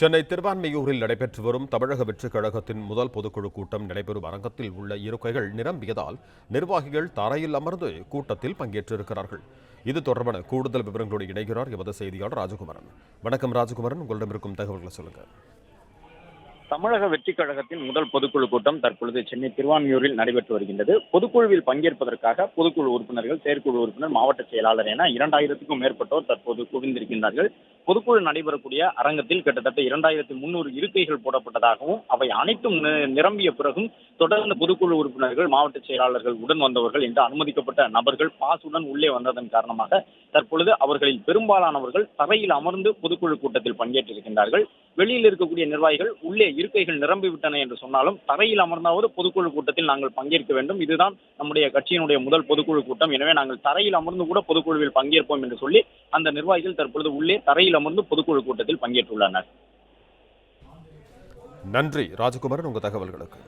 சென்னை திருவான்மையூரில் நடைபெற்று வரும் தமிழக வெற்றிக் கழகத்தின் முதல் பொதுக்குழு கூட்டம் நடைபெறும் அரங்கத்தில் உள்ள இருக்கைகள் நிரம்பியதால் நிர்வாகிகள் தரையில் அமர்ந்து கூட்டத்தில் பங்கேற்றிருக்கிறார்கள். இது தொடர்பான கூடுதல் விவரங்களோடு இணைகிறார் எமது செய்தியாளர் ராஜகுமாரன். வணக்கம் ராஜகுமாரன். உங்களிடம் இருக்கும் தகவல்களை சொல்லுங்க. தமிழக வெற்றிக் கழகத்தின் முதல் பொதுக்குழு கூட்டம் தற்பொழுது சென்னை திருவான்மியூரில் நடைபெற்று வருகின்றது. பொதுக்குழுவில் பங்கேற்பதற்காக பொதுக்குழு உறுப்பினர்கள் செயற்குழு உறுப்பினர் மாவட்ட செயலாளர் என இரண்டாயிரத்துக்கும் மேற்பட்டோர் தற்போது குவிந்திருக்கின்றார்கள். பொதுக்குழு நடைபெறக்கூடிய அரங்கத்தில் கிட்டத்தட்ட இரண்டாயிரத்தி முன்னூறு இருக்கைகள் போடப்பட்டதாகவும் அவை அனைத்தும் நிரம்பிய பிறகும் தொடர்ந்து பொதுக்குழு உறுப்பினர்கள் மாவட்ட செயலாளர்கள் உடன் வந்தவர்கள் என்று அனுமதிக்கப்பட்ட நபர்கள் பாசுடன் உள்ளே வந்ததன் காரணமாக தற்பொழுது அவர்களில் பெரும்பாலானவர்கள் தரையில் அமர்ந்து பொதுக்குழு கூட்டத்தில் பங்கேற்றிருக்கின்றார்கள். வெளியில் இருக்கக்கூடிய நிர்வாகிகள் உள்ளே இருக்கைகள் நிரம்பிவிட்டன என்று சொன்னாலும் தரையில் அமர்ந்தாவது பொதுக்குழு கூட்டத்தில் நாங்கள் பங்கேற்க வேண்டும். இதுதான் நம்முடைய கட்சியினுடைய முதல் பொதுக்குழு கூட்டம். எனவே நாங்கள் தரையில் அமர்ந்து கூட பொதுக்குழுவில் பங்கேற்போம் என்று சொல்லி அந்த நிர்வாகிகள் தற்பொழுது உள்ளே தரையில் அமர்ந்து பொதுக்குழு கூட்டத்தில் பங்கேற்றுள்ளனர். நன்றி. ராஜகுமாரன் உங்க தகவல்களுக்கு.